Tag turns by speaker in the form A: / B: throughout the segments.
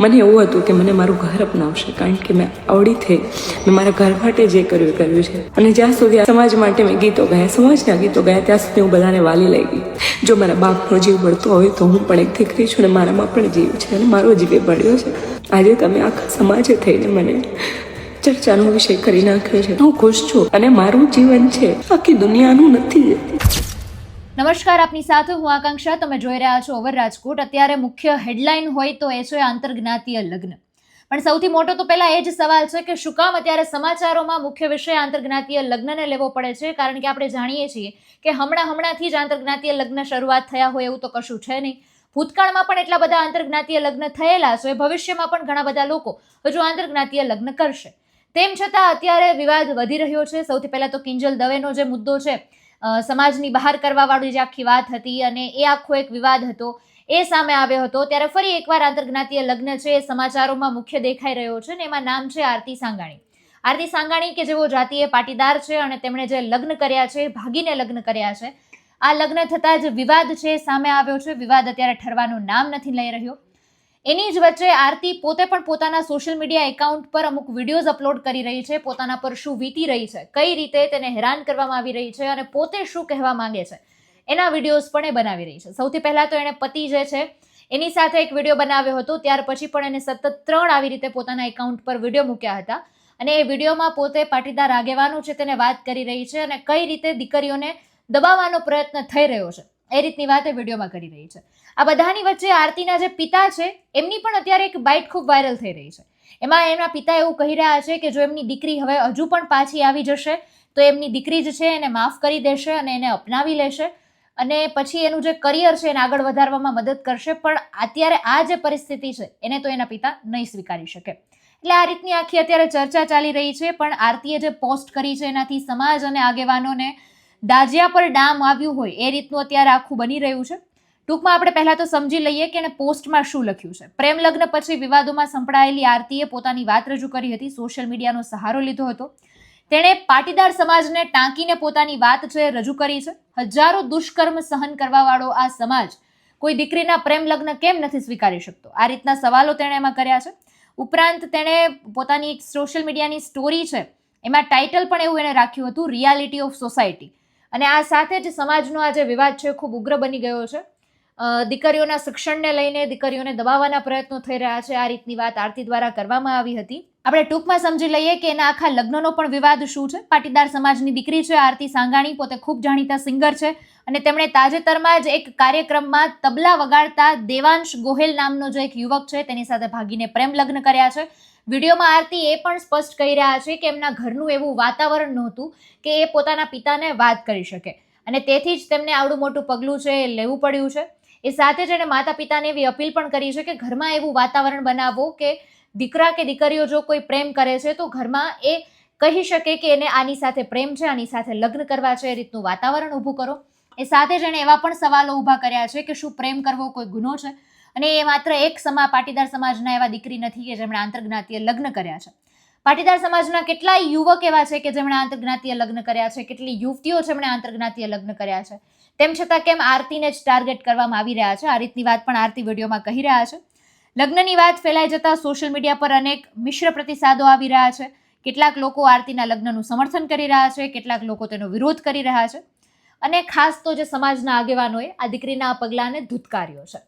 A: મને એવું હતું કે મને મારું ઘર અપનાવશે, કારણ કે મેં આવડી થઈ. મેં મારા ઘર માટે જે કર્યું કર્યું છે. અને જ્યાં સુધી સમાજ માટે મેં ગીતો ગાયા, સમાજના ગીતો ગાયા, ત્યાં સુધી હું બધાને વાલી લઈ ગઈ. જો મારા બાપનો જીવ બળતો હોય તો હું પણ એક દીકરી છું અને મારામાં પણ જીવ છે અને મારો જીવ બળ્યો છે. આજે તમે આખા સમાજે થઈને મને ચર્ચાનો વિષય કરી નાખ્યો છે. હું ખુશ છું અને મારું જીવન છે. આખી દુનિયાનું નથી
B: નમસ્કાર, આપની સાથે હું આકાંક્ષા. તમે જોઈ રહ્યા છો ઓવર રાજકોટ. અત્યારે મુખ્ય હેડલાઇન હોય તો એ છે આંતરજ્ઞાતીય લગ્ન. પણ સૌથી મોટો તો પહેલાં એ જ સવાલ છે કે શું કામ અત્યારે સમાચારોમાં મુખ્ય વિષય આંતરજ્ઞાતીય લગ્નને લેવો પડે છે? કારણ કે આપણે જાણીએ છીએ કે હમણાં હમણાંથી જ આંતરજ્ઞાતીય લગ્ન શરૂઆત થયા હોય એવું તો કશું છે નહીં. ભૂતકાળમાં પણ એટલા બધા આંતરજ્ઞાતીય લગ્ન થયેલા છે. ભવિષ્યમાં પણ ઘણા બધા લોકો હજુ આંતરજ્ઞાતીય લગ્ન કરશે. તેમ છતાં અત્યારે વિવાદ વધી રહ્યો છે. સૌથી પહેલાં તો કિંજલ દવેનો જે મુદ્દો છે સમાજની બહાર કરવાવાળી જે આખી વાત હતી અને એ આખો એક વિવાદ હતો. એ સામે આવ્યો હતો. ત્યારે ફરી એકવાર આંતરજ્ઞાતીય લગ્ન છે એ સમાચારોમાં મુખ્ય દેખાઈ રહ્યો છે ને એમાં નામ છે આરતી સાંગાણી. આરતી સાંગાણી કે જેઓ જાતીય પાટીદાર છે અને તેમણે જે લગ્ન કર્યા છે ભાગીને લગ્ન કર્યા છે. આ લગ્ન થતાં જ વિવાદ છે સામે આવ્યો છે. વિવાદ અત્યારે ઠરવાનું નામ નથી લઈ રહ્યો. એની જ વચ્ચે આરતી પોતે પણ પોતાના સોશિયલ મીડિયા એકાઉન્ટ પર અમુક વિડીયોઝ અપલોડ કરી રહી છે. પોતાના પર શું વીતી રહી છે, કઈ રીતે તેને હેરાન કરવામાં આવી રહી છે અને પોતે શું કહેવા માંગે છે, એના વિડીયોઝ પણ એ બનાવી રહી છે. સૌથી પહેલાં તો એણે પતિ જે છે, એની સાથે એક વીડિયો બનાવ્યો હતો. ત્યાર પછી પણ એને સતત ત્રણ આવી રીતે પોતાના એકાઉન્ટ પર વીડિયો મૂક્યા હતા. અને એ વિડીયોમાં પોતે પાટીદાર આગેવાનો છે તેને વાત કરી રહી છે અને કઈ રીતે દીકરીઓને દબાવવાનો પ્રયત્ન થઈ રહ્યો છે. એ રીતની વાત એ વિડીયોમાં કરી રહી છે. આ બધાની વચ્ચે આરતીના જે પિતા છે, એમની પણ અત્યારે એક બાઇટ ખૂબ વાયરલ થઈ રહી છે. એમાં એમના પિતા એવું કહી રહ્યા છે કે જો એમની દીકરી હવે હજુ પણ પાછી આવી જશે, તો એમની દીકરી જ છે, એને માફ કરી દેશે અને એને અપનાવી લેશે અને પછી એનું જે કરિયર છે, એને આગળ વધારવામાં મદદ કરશે, પણ અત્યારે આ જે પરિસ્થિતિ છે, એને તો એના પિતા નહીં સ્વીકારી શકે. એટલે આ રીતની આખી અત્યારે ચર્ચા ચાલી રહી છે, પણ આરતીએ જે પોસ્ટ કરી છે, એનાથી સમાજ અને આગેવાનોને દાજિયા પર ડામ આવ્યું હોય એ રીતનું અત્યારે આખું બની રહ્યું છે. ટૂંકમાં આપણે પહેલાં તો સમજી લઈએ કે એણે પોસ્ટમાં શું લખ્યું છે. પ્રેમ લગ્ન પછી વિવાદોમાં સંપડાયેલી આરતીએ પોતાની વાત રજૂ કરી હતી, સોશિયલ મીડિયાનો સહારો લીધો હતો. તેણે પાટીદાર સમાજને ટાંકીને પોતાની વાત છે રજૂ કરી છે, હજારો દુષ્કર્મ સહન કરવાવાળો આ સમાજ કોઈ દીકરીના પ્રેમ લગ્ન કેમ નથી સ્વીકારી શકતો? આ રીતના સવાલો તેણે એમાં કર્યા છે. ઉપરાંત તેણે પોતાની એક સોશિયલ મીડિયાની સ્ટોરી છે, એમાં ટાઇટલ પણ એવું એણે રાખ્યું હતું, રિયાલિટી ઓફ સોસાયટી. અને આ સાથે જ સમાજનો આ જે વિવાદ છે ખૂબ ઉગ્ર બની ગયો છે. દીકરીઓના શિક્ષણને લઈને દીકરીઓને દબાવવાના પ્રયત્નો થઈ રહ્યા છે. આ રીતની વાત આરતી દ્વારા કરવામાં આવી હતી. આપણે ટૂંકમાં સમજી લઈએ કે એના આખા લગ્નનો પણ વિવાદ શું છે? પાટીદાર સમાજની દીકરી છે આરતી સાંગાણી, પોતે ખૂબ જાણીતા સિંગર છે અને તેમણે તાજેતરમાં જ એક કાર્યક્રમમાં તબલા વગાડતા દેવાંશ ગોહેલ નામનો જે એક યુવક છે, તેની સાથે ભાગીને પ્રેમ લગ્ન કર્યા છે. વિડીયોમાં આરતી એ પણ સ્પષ્ટ કહી રહ્યા છે કે એમના ઘરનું એવું વાતાવરણ નહોતું કે એ પોતાના પિતાને વાત કરી શકે. અને તેથી જ તેમને આવડું મોટું પગલું છે એ લેવું પડ્યું છે. એ સાથે જ એણે માતા પિતાને એવી અપીલ પણ કરી છે કે ઘરમાં એવું વાતાવરણ બનાવો કે દીકરા કે દીકરીઓ જો કોઈ પ્રેમ કરે છે તો ઘરમાં એ કહી શકે કે એને આની સાથે પ્રેમ છે, આની સાથે લગ્ન કરવા છે, એ રીતનું વાતાવરણ ઊભું કરો. એ સાથે જ એણે એવા પણ સવાલો ઊભા કર્યા છે કે શું પ્રેમ કરવો કોઈ ગુનો છે? અને એ માત્ર એક સમા પાટીદાર સમાજના એવા દીકરી નથી કે જેમણે આંતરજ્ઞાતીય લગ્ન કર્યા છે. પાટીદાર સમાજના કેટલાય યુવક એવા છે કે જેમણે આંતરજ્ઞાતીય લગ્ન કર્યા છે, કેટલી યુવતીઓ જેમણે આંતરજ્ઞાતીય લગ્ન કર્યા છે. તેમ છતાં કેમ આરતીને જ ટાર્ગેટ કરવામાં આવી રહ્યા છે? આ રીતની વાત પણ આરતી વિડીયોમાં કહી રહ્યા છે. લગ્નની વાત ફેલાઈ જતા સોશિયલ મીડિયા પર અનેક મિશ્ર પ્રતિસાદો આવી રહ્યા છે. કેટલાક લોકો આરતીના લગ્નનું સમર્થન કરી રહ્યા છે, કેટલાક લોકો તેનો વિરોધ કરી રહ્યા છે. અને ખાસ તો જે સમાજના આગેવાનોએ આ દીકરીના પગલાંને ધૂતકાર્યો છે.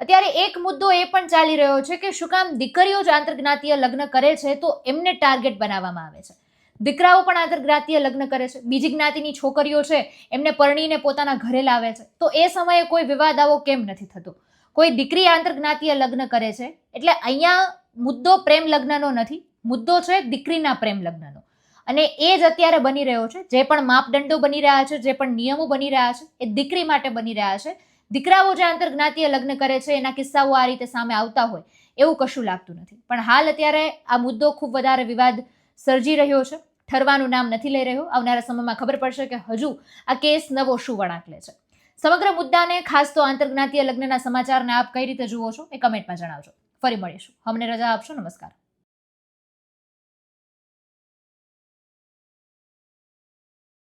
B: અત્યારે એક મુદ્દો એ પણ ચાલી રહ્યો છે કે શું કામ દીકરીઓ જ આંતરજ્ઞાતીય લગ્ન કરે છે તો એમને ટાર્ગેટ બનાવવામાં આવે છે. દીકરાઓ પણ આંતરજ્ઞાતીય લગ્ન કરે છે. બીજી જ્ઞાતિની છોકરીઓ છે, એમને પરણીને પોતાના ઘરે લાવે છે. તો એ સમયે કોઈ વિવાદ આવો કેમ નથી થતો? કોઈ દીકરી આંતરજ્ઞાતીય લગ્ન કરે છે? એટલે અહીંયા મુદ્દો પ્રેમ લગ્નનો નથી, મુદ્દો છે દીકરીના પ્રેમ લગ્નનો. અને એ જ અત્યારે બની રહ્યો છે. જે પણ માપદંડો બની રહ્યા છે, જે પણ નિયમો બની રહ્યા છે, એ દીકરી માટે બની રહ્યા છે. દીકરાઓ જે આંતરજ્ઞાતીય લગ્ન કરે છે, એના કિસ્સાઓ આ રીતે સામે આવતા હોય, એવું કશું લાગતું નથી. પણ હાલ અત્યારે આ મુદ્દો ખૂબ વધારે વિવાદ સર્જી રહ્યો છે. ઠરવાનું નામ નથી લઈ રહ્યો. આવનારા સમયમાં ખબર પડશે કે હજુ આ કેસ નવો શું વળાંક લે છે. સમગ્ર મુદ્દાને ખાસ તો આંતરજ્ઞાતીય લગ્નના સમાચારને આપ કઈ રીતે જુઓ છો એ કમેન્ટમાં જણાવજો. ફરી મળીશું. અમને રજા આપશો. નમસ્કાર.